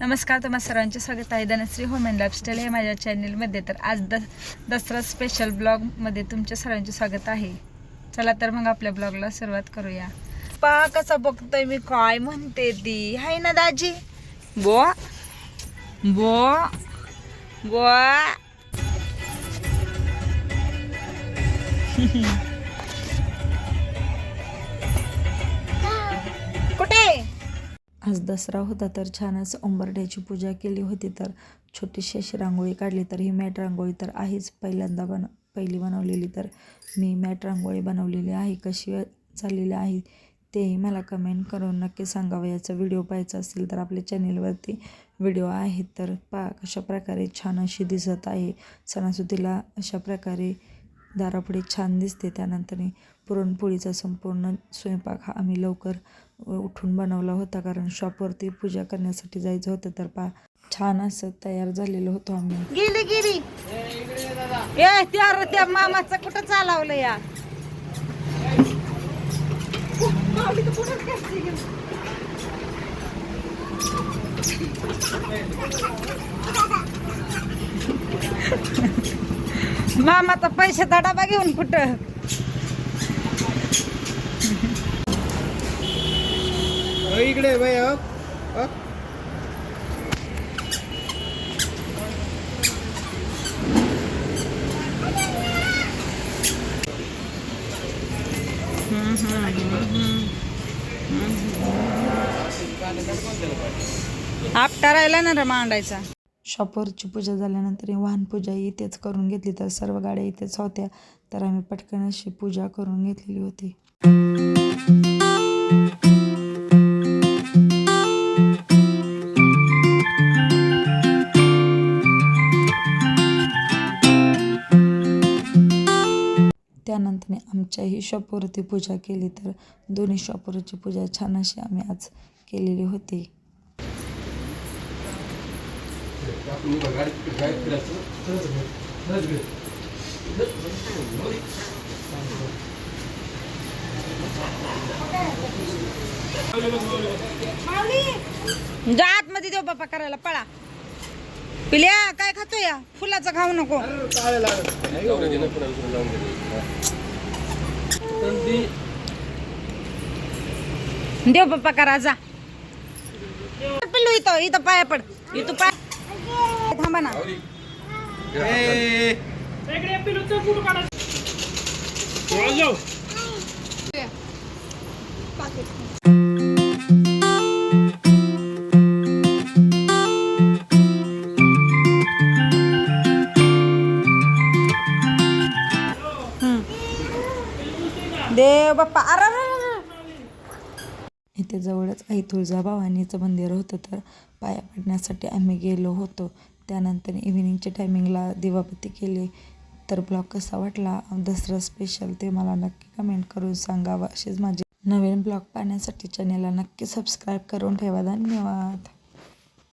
नमस्कार तुम्हा सर्वांचे स्वागत आहे. धनश्री होम अँड लाईफस्टाईल हे माझ्या चॅनेलमध्ये तर आज द दसरा स्पेशल ब्लॉगमध्ये तुमच्या सर्वांचे स्वागत आहे. चला तर मग आपल्या ब्लॉगला सुरुवात करूया. पहा कसा बघतोय मी? काय म्हणते ती? हाय ना दाजी? बो बो बो. आज दसरा होता तर छानच उंबरड्याची पूजा केली होती तर छोटीशी अशी रांगोळी काढली तर ही मॅट रांगोळी तर आहेच पहिल्यांदा बन पहिली बनवलेली तर मी मॅट रांगोळी बनवलेली आहे कशी झालेली आहे तेही मला कमेंट करून नक्की सांगावं. याचा व्हिडिओ पाहायचा असेल तर आपल्या चॅनेलवरती व्हिडिओ आहेत तर पा कशा प्रकारे छान अशी दिसत आहे. सणासुदीला अशा प्रकारे दारापुढे छान दिसते. त्यानंतर पुरणपोळीचा संपूर्ण स्वयंपाक हा आम्ही लवकर उठून बनवला होता. कारण शॉपवरती पूजा करण्यासाठी जायचं होतं. तर पा छान असं तयार झालेलो होतो आम्ही. गेली गेली. ए त्या त्या मामाचं कुठं चालवलं या? मामाचा पैशाचा डबा घेऊन कुठं? इकडे बाई. आपटा राहिला ना रे मांडायचा. शॉपवरची पूजा झाल्यानंतर वाहन पूजा इथेच करून घेतली तर सर्व गाड्या इथेच होत्या. तर आम्ही पटकन अशी पूजा करून घेतलेली होती. त्यानंतर आमच्याही शॉपवरती पूजा केली तर दोन्ही शॉपवरची पूजा छान अशी आम्ही आज केलेली होती. जा आतमध्ये देव बापा करायला पळा. पिल्या काय खातो या फुलाचं खाऊ नको. टाळे लागत. नाही गं, नको ना, लावून दे. तर ती देव बाप्पा करा जा. पिल्लू इथं इथं पाया पड. इथं पाय. थांबा ना ए, देव बाप्पा अरे अरे, अरे, अरे. इथे जवळच आई तुळजाभवानीचं मंदिर होतं तर पाया पडण्यासाठी आम्ही गेलो होतो. त्यानंतर इव्हिनिंगच्या टायमिंगला दिवाबत्ती केली. तर ब्लॉग कसा वाटला? दसरा स्पेशल ते मला नक्की कमेंट करून सांगावं असेच माझे नवीन ब्लॉग पाहण्यासाठी चॅनेलला नक्की सबस्क्राईब करून ठेवा. धन्यवाद.